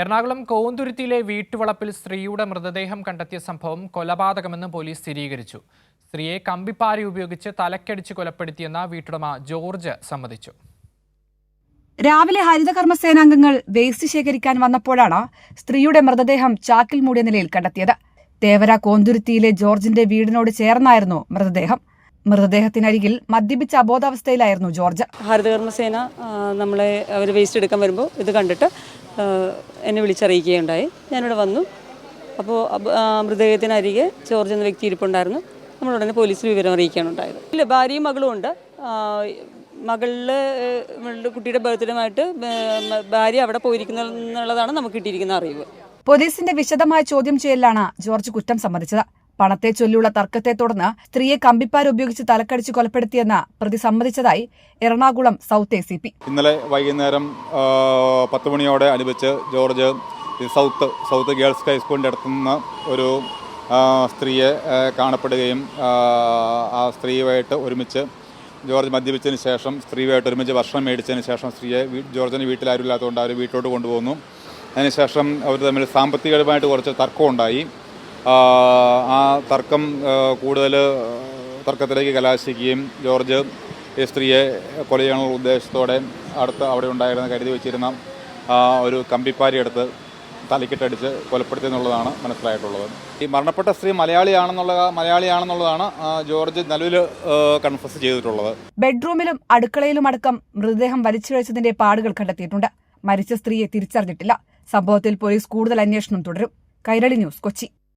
എറണാകുളം കോന്തുരുത്തിയിലെ വീട്ടുവളപ്പിൽ സ്ത്രീയുടെ മൃതദേഹം കണ്ടെത്തിയ സംഭവം കൊലപാതകമെന്ന് പോലീസ് സ്ഥിരീകരിച്ചു. സ്ത്രീയെ കമ്പിപ്പാരി ഉപയോഗിച്ച് തലക്കടിച്ച് കൊലപ്പെടുത്തിയെന്ന വീട്ടുടമ ജോർജ് സമ്മതിച്ചു. രാവിലെ ഹരിതകർമ്മ സേനാംഗങ്ങൾ വേസ്റ്റ് ശേഖരിക്കാൻ വന്നപ്പോഴാണ് സ്ത്രീയുടെ മൃതദേഹം ചാക്കിൽ മൂടിയ നിലയിൽ കണ്ടെത്തിയത്. തേവര കോന്തുരുത്തിയിലെ ജോർജിന്റെ വീടിനോട് ചേർന്നായിരുന്നു മൃതദേഹം. മൃതദേഹത്തിനരികിൽ മദ്യപിച്ച അബോധാവസ്ഥയിലായിരുന്നു ജോർജ്. ഹരിതകർമ്മസേന നമ്മളെ അവർ വേസ്റ്റ് എടുക്കാൻ വരുമ്പോൾ ഇത് കണ്ടിട്ട് എന്നെ വിളിച്ചറിയിക്കുകയുണ്ടായി. ഞാനിവിടെ വന്നു. അപ്പോൾ മൃതദേഹത്തിനരികെ ജോർജ് എന്ന വ്യക്തി ഇരിപ്പുണ്ടായിരുന്നു. നമ്മൾ ഉടനെ പോലീസിൽ വിവരം അറിയിക്കുകയാണ് ഉണ്ടായത് ഇല്ല ഭാര്യയും മകളും ഉണ്ട്. മകളിൽ കുട്ടിയുടെ ബർത്ത്ഡേമായിട്ട് ഭാര്യ അവിടെ പോയിരിക്കുന്ന എന്നുള്ളതാണ് നമുക്ക് കിട്ടിയിരിക്കുന്ന അറിവ്. പോലീസിന്റെ വിശദമായ ചോദ്യം ചെയ്യലാണ് ജോർജ് കുറ്റം സമ്മതിച്ചത്. പണത്തെ ചൊല്ലിയുള്ള തർക്കത്തെ തുടർന്ന് സ്ത്രീയെ കമ്പിപ്പാർ ഉപയോഗിച്ച് തലക്കടിച്ച് കൊലപ്പെടുത്തിയെന്ന് പ്രതി സമ്മതിച്ചതായി Ernakulam south A C P. ഇന്നലെ വൈകുന്നേരം പത്ത് മണിയോടെ അനുബന്ധിച്ച് ജോർജ് സൗത്ത് സൗത്ത് ഗേൾസ് ഹൈസ്കൂളിന്റെ അടുത്തുനിന്ന് ഒരു സ്ത്രീയെ കാണപ്പെടുകയും ആ, സ്ത്രീയുമായിട്ട് ഒരുമിച്ച് ജോർജ് മദ്യപിച്ചതിന് ശേഷം സ്ത്രീയുമായിട്ട് ഒരുമിച്ച് ഭക്ഷണം മേടിച്ചതിന് ശേഷം സ്ത്രീയെ ജോർജിന് വീട്ടിൽ ആരും ഇല്ലാത്തതുകൊണ്ട് അവർ വീട്ടിലോട്ട് കൊണ്ടുപോകുന്നു അതിനുശേഷം അവർ തമ്മിൽ സാമ്പത്തികപരമായിട്ട് കുറച്ച് തർക്കമുണ്ടായി. ആ, തർക്കം കൂടുതൽ തർക്കത്തിലേക്ക് കലാശിക്കുകയും ജോർജ് ഈ സ്ത്രീയെ കൊല ചെയ്യാനുള്ള ഉദ്ദേശത്തോടെ അടുത്ത് അവിടെ ഉണ്ടായിരുന്ന കരുതി വെച്ചിരുന്ന ഒരു കമ്പിപ്പാരി എടുത്ത് തലക്കിട്ടടിച്ച് കൊലപ്പെടുത്തി എന്നുള്ളതാണ് മനസ്സിലായിട്ടുള്ളത്. ഈ മരണപ്പെട്ട സ്ത്രീ മലയാളിയാണെന്നുള്ള മലയാളിയാണെന്നുള്ളതാണ് ജോർജ് നിലവിൽ കൺഫസ് ചെയ്തിട്ടുള്ളത്. ബെഡ്റൂമിലും അടുക്കളയിലും അടക്കം മൃതദേഹം വലിച്ചിഴച്ചതിന്റെ പാടുകൾ കണ്ടെത്തിയിട്ടുണ്ട്. മരിച്ച സ്ത്രീയെ തിരിച്ചറിഞ്ഞിട്ടില്ല. സംഭവത്തിൽ പോലീസ് കൂടുതൽ അന്വേഷണം തുടരും. കൈരളി ന്യൂസ് കൊച്ചി.